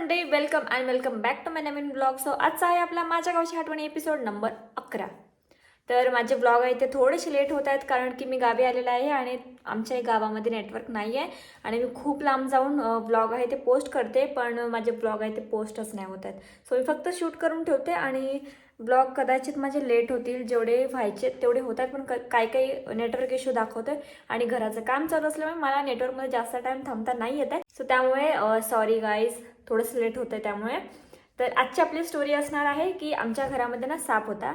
मंडळी welcome and welcome back to my Naveen blog so आजचा आहे आपला माझ्या गावची आठवणी एपिसोड नंबर अकरा. तर माझे ब्लॉग आहे ते थोडेसे लेट होत आहेत कारण की मी गावी आलेले आहे आणि आमच्या गावामध्ये नेटवर्क नाही आहे. आणि मी खूप लांब जाऊन ब्लॉग आहे ते पोस्ट करते पण माझे ब्लॉग आहे ते पोस्टच नाही होत आहेत. सो मी फक्त शूट करून ठेवते आणि ब्लॉग कदाचित माझे लेट होतील जेवढे व्हायचे तेवढे होत आहेत पण क- काही काही नेटवर्क इश्यू दाखवतोय. आणि घराचं काम चालू असल्यामुळे मला नेटवर्कमध्ये जास्त टाईम थांबता नाही येत आहे. सो त्यामुळे सॉरी गाईज थोडंसं लेट होतं आहे त्यामुळे. तर आजची आपली स्टोरी असणार आहे की आमच्या घरामध्ये ना साप होता.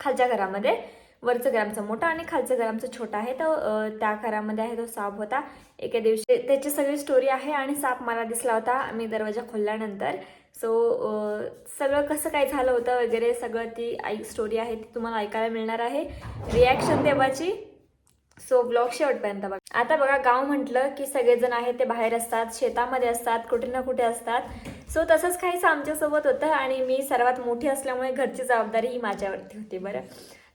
खालच्या घरामध्ये. वरचं घरामचं मोठा आणि खालचं घरामचं छोटा आहे. तर त्या घरामध्ये आहे तो साप होता. एके दिवशी त्याची सगळी स्टोरी आहे आणि साप मला दिसला होता मी दरवाजा खोलल्यानंतर. सो सगळं कसं काय झालं होतं वगैरे सगळं ती ऐक स्टोरी आहे ती तुम्हाला ऐकायला मिळणार आहे. रिॲक्शन तेव्हाची. सो ब्लॉग शेवटपर्यंत बघा. आता बघा गाव म्हटलं की सगळेजण आहेत ते बाहेर असतात शेतामध्ये असतात कुठे ना कुठे असतात. सो तसंच काहीच आमच्यासोबत होतं आणि मी सर्वात मोठी असल्यामुळे घरची जबाबदारी ही माझ्यावरती होती बरं.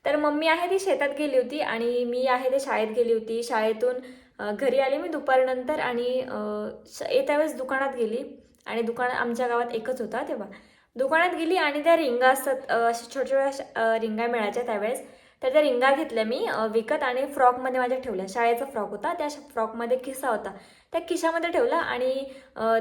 तर मम्मी आहे ती शेतात गेली होती आणि मी आहे ते शाळेत गेली होती. शाळेतून घरी आले मी दुपारनंतर आणि श- येत्या वेळेस दुकानात गेली आणि दुकान आमच्या गावात एकच होता तेव्हा. दुकानात गेली आणि त्या रिंगा असतात अशा छोट्या छोट्या रिंगा मिळायच्या त्यावेळेस. तर त्या रिंगा घेतल्या मी विकत आणि फ्रॉकमध्ये माझ्या ठेवल्या. शाळेचा फ्रॉक होता त्या फ्रॉकमध्ये खिसा होता. त्या खिशामध्ये ठेवला आणि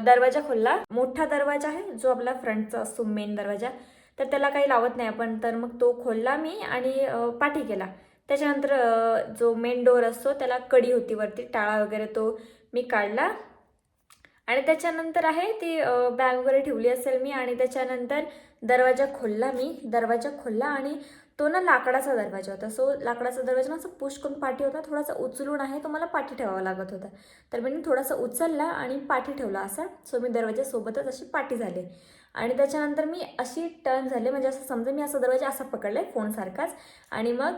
दरवाजा खोलला. मोठा दरवाजा आहे जो आपला फ्रंटचा असतो मेन दरवाजा. तर त्याला काही लावत नाही आपण. तर मग तो खोलला मी आणि पाठी केला. त्याच्यानंतर जो मेन डोअर असतो त्याला कडी होती वरती टाळा वगैरे तो मी काढला. आणि त्याच्यानंतर आहे ती बॅग वगैरे ठेवली असेल मी आणि त्याच्यानंतर दरवाजा खोलला मी. दरवाजा खोलला आणि तो ना लाकडाचा दरवाजा होता. सो लाकडाचा दरवाजा ना असं पुश करून पाठी होता. थोडासा उचलून आहे तो मला पाठी ठेवावा लागत होता. तर मी थोडासा उचलला आणि पाठी ठेवला असा. सो मी दरवाजासोबतच अशी पाठी झाली. आणि त्याच्यानंतर मी अशी टर्न झाले. म्हणजे असं समजा मी असा दरवाजा असा पकडलाय फोनसारखाच. आणि मग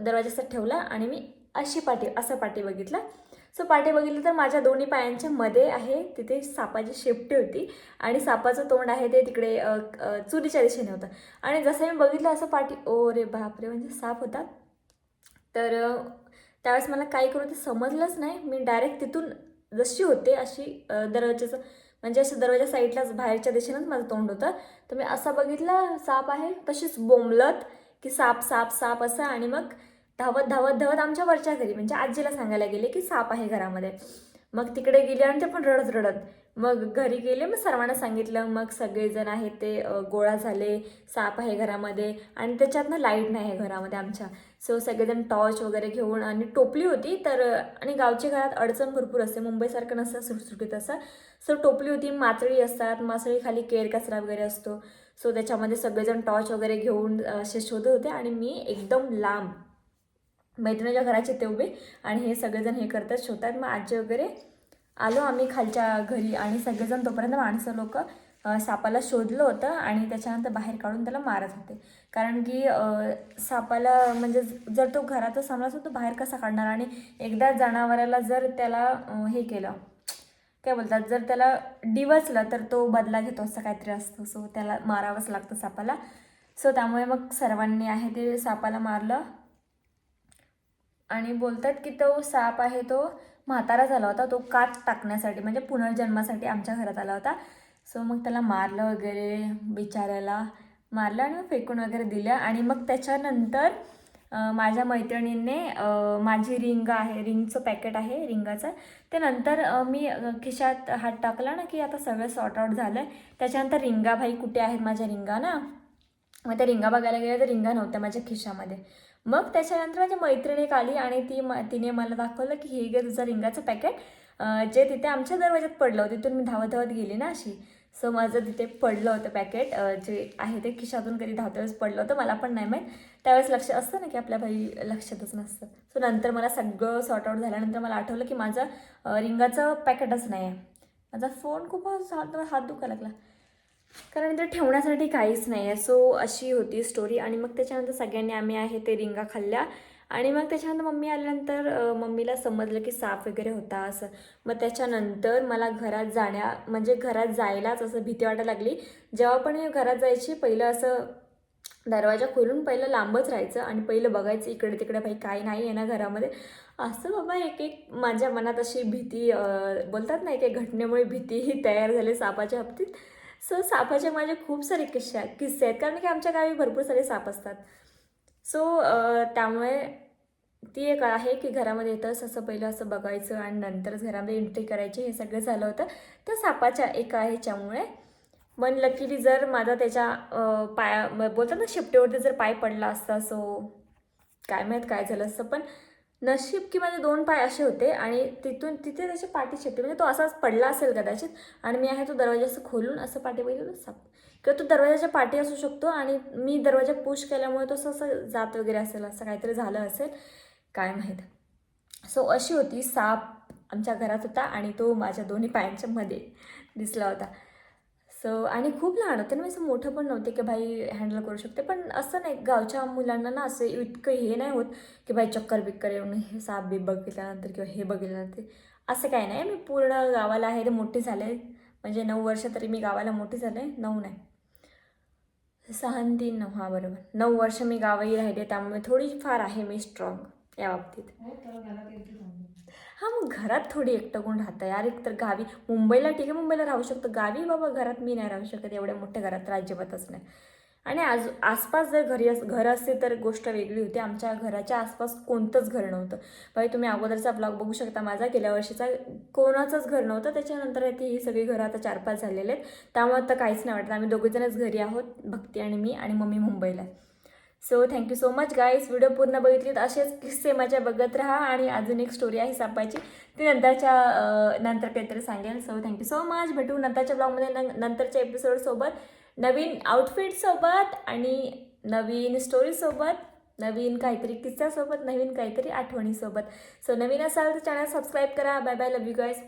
दरवाजा ठेवला आणि मी अशी पाठी असं पाठी बघितलं. सो पाठी बघितलं तर माझ्या दोन्ही पायांच्या मध्ये आहे तिथे सापाची शेपटी होती. आणि सापाचं तोंड आहे ते तिकडे चुलीच्या दिशेने होतं. आणि जसं मी बघितलं असं पाठी ओ रे बापरे म्हणजे साप होता. तर त्यावेळेस मला काय करू ते समजलंच नाही. मी डायरेक्ट तिथून जशी होते अशी दरवाजाचं म्हणजे असं दरवाजा साईडलाच बाहेरच्या दिशेनंच माझं तोंड होतं. तर मी असं बघितलं साप आहे तशीच बोंबलत की साप साप साप असं आणि मग धावत धावत धावत आमच्या वरच्या घरी म्हणजे आजीला सांगायला गेले की साप आहे घरामध्ये. मग तिकडे गेले आणि ते पण रडत रडत. मग घरी गेले मग सर्वांना सांगितलं मग सगळेजण आहेत ते गोळा झाले साप आहे घरामध्ये आणि त्याच्यातनं लाइट नाही आहे घरामध्ये आमच्या. सो सगळेजण टॉर्च वगैरे घेऊन आणि टोपली होती तर आणि गावच्या घरात अडचण भरपूर असते. मुंबईसारखं नसतं सुटसुटीत असं सो टोपली होती मासळी असतात मासळीखाली केर कचरा वगैरे असतो. सो त्याच्यामध्ये सगळेजण टॉर्च वगैरे घेऊन असे शोधत होते आणि मी एकदम लांब मैत्रिणीच्या घराचे ते उभे आणि हे सगळेजण हे करतात शोधतात. मग आजी वगैरे आलो आम्ही खालच्या घरी आणि सगळेजण तोपर्यंत माणसं लोक सापाला शोधलं होतं आणि त्याच्यानंतर बाहेर काढून त्याला मारत होते. कारण की सापाला म्हणजे जर तो घरातच सामला असतो तो बाहेर कसा काढणार? आणि एकदा जनावराला जर त्याला हे केलं काय बोलतात जर त्याला डिवचलं तर तो बदला घेतो असं काहीतरी असतं. सो त्याला मारावंच लागतं सापाला. सो त्यामुळे मग सर्वांनी आहे ते सापाला मारलं. आणि बोलतात की तो साप आहे तो म्हातारा झाला होता तो कात टाकण्यासाठी म्हणजे पुनर्जन्मासाठी आमच्या घरात आला होता. सो मग त्याला मारलं वगैरे बिचाऱ्याला मारलं आणि फेकून वगैरे दिलं. आणि मग त्याच्यानंतर माझ्या मैत्रिणीने माझी रिंग आहे रिंगचं पॅकेट आहे रिंगाचं. ते नंतर मी खिशात हात टाकला ना की आता सगळं सॉर्ट आउट झालं त्याच्यानंतर रिंगा भाई कुठे आहेत माझ्या रिंगा ना? मग त्या रिंगा बघायला गेल्या तर रिंगा नव्हत्या माझ्या खिशामध्ये. मग त्याच्यानंतर माझी मैत्रिणी एक आली आणि ती म तिने मला दाखवलं की हे गे तुझं रिंगाचं पॅकेट जे तिथे आमच्या दरवाज्यात पडलं होतं तिथून मी धावत धावत गेली ना अशी. सो माझं तिथे पडलं होतं पॅकेट जे आहे ते खिशातून कधी धावतेवेळेस वेळेस पडलं होतं मला पण नाही माहीत. त्यावेळेस लक्ष असतं ना की आपल्या भाई लक्षातच नसतं. सो नंतर मला सगळं सॉर्ट आउट झाल्यानंतर मला आठवलं की माझं रिंगाचं पॅकेटच नाही आहे. माझा फोन खूप हात हात दुखायला लागला. कारण ते ठेवण्यासाठी काहीच नाही आहे सो अशी होती स्टोरी आणि मग त्याच्यानंतर सगळ्यांनी आम्ही आहे ते रिंगा खाल्ल्या. आणि मग त्याच्यानंतर मम्मी आल्यानंतर मम्मीला समजलं की साप वगैरे होता असं. मग त्याच्यानंतर मला घरात जाण्या म्हणजे घरात जायलाच असं भीती वाटायला लागली. जेव्हा पण मी घरात जायची पहिलं असं दरवाजा खोलून पहिलं लांबच राहायचं आणि पहिलं बघायचं इकडे तिकडे भाई काही नाही आहे ना घरामध्ये. असं बाबा एक एक माझ्या मनात अशी भीती बोलतात ना एक एक घटनेमुळे भीतीही तयार झाली सापाच्या बाबतीत. सो सापाचे माझे खूप सारे किस्से आहेत. किस्से आहेत कारण की आमच्या गावी भरपूर सारे साप असतात. सो त्यामुळे ती एक आहे की घरामध्ये येतंच असं पहिलं असं बघायचं आणि नंतरच घरामध्ये एंट्री करायची हे सगळं झालं होतं. त्या सापाच्या एका ह्याच्यामुळे. पण लकीली जर माझा त्याच्या पाया बोलतात ना शेपटीवरती जर पाय पडला असता सो काय माहीत काय झालं असतं. पण नशीब की माझे दोन पाय असे होते आणि तिथून तिथे त्याची पाठी शिपटे म्हणजे तो असाच पडला असेल कदाचित आणि मी आहे तो दरवाजा असं खोलून असं पाठी बघितलं साप किंवा तो दरवाजाच्या पाठी असू शकतो आणि मी दरवाजा पुश केल्यामुळे तो असं असं जात वगैरे असेल असं काहीतरी झालं असेल. काय माहीत. सो अशी होती साप आमच्या घरात होता आणि तो माझ्या दोन्ही पायांच्या मध्ये दिसला होता. सो आणि खूप लहान होते ना मी असं मोठं पण नव्हते की भाई हँडल करू शकते. पण असं नाही गावच्या मुलांना ना असं इतकं हे नाही होत की भाई चक्कर बिक्कर येऊन हे साप बी बघितल्यानंतर किंवा हे बघितल्यानंतर. असं काही नाही. मी पूर्ण गावाला आहे ते मोठे झाले. म्हणजे नऊ वर्ष तरी मी गावाला मोठी झाले. नऊ नाही. सहा तीन नऊ. हां बरोबर. नऊ वर्ष मी गावाही राहिले त्यामुळे थोडी फार आहे मी स्ट्रॉंग या बाबतीत. हां मग घरात थोडी एकटं कोण राहतं यार. एक तर गावी मुंबईला ठीक आहे मुंबईला राहू शकतो. गावी बाबा घरात मी नाही राहू शकत एवढ्या मोठ्या घरात अजिबातच नाही. आणि आज आसपास जर घरी अस घर असते तर गोष्ट वेगळी होती. आमच्या घराच्या आसपास कोणतंच घर नव्हतं. बाई तुम्ही अगोदरचा ब्लॉग बघू शकता. माझा गेल्या वर्षीचा कोणाचंच घर नव्हतं. त्याच्यानंतर ती ही सगळी घरं आता चार पाच झालेले आहेत. त्यामुळे आता काहीच नाही वाटत. आम्ही दोघेजणच घरी आहोत भक्ती आणि मी आणि मम्मी मुंबईला. आहे so thank you so much guys video पूर्ण बघितलीत असेच किस्से माझ्या बघत राहा आणि अजून एक स्टोरी आहे सापाची. ती नंतरच्या नंतर काहीतरी सांगेल. सो थँक्यू सो मच भेटू नंतरच्या ब्लॉगमध्ये न नंतरच्या एपिसोडसोबत नवीन आउटफिटसोबत आणि नवीन स्टोरीसोबत नवीन काहीतरी किस्स्यासोबत नवीन काहीतरी आठवणीसोबत सो नवीन असाल तर चॅनल सबस्क्राईब करा. Bye bye love you guys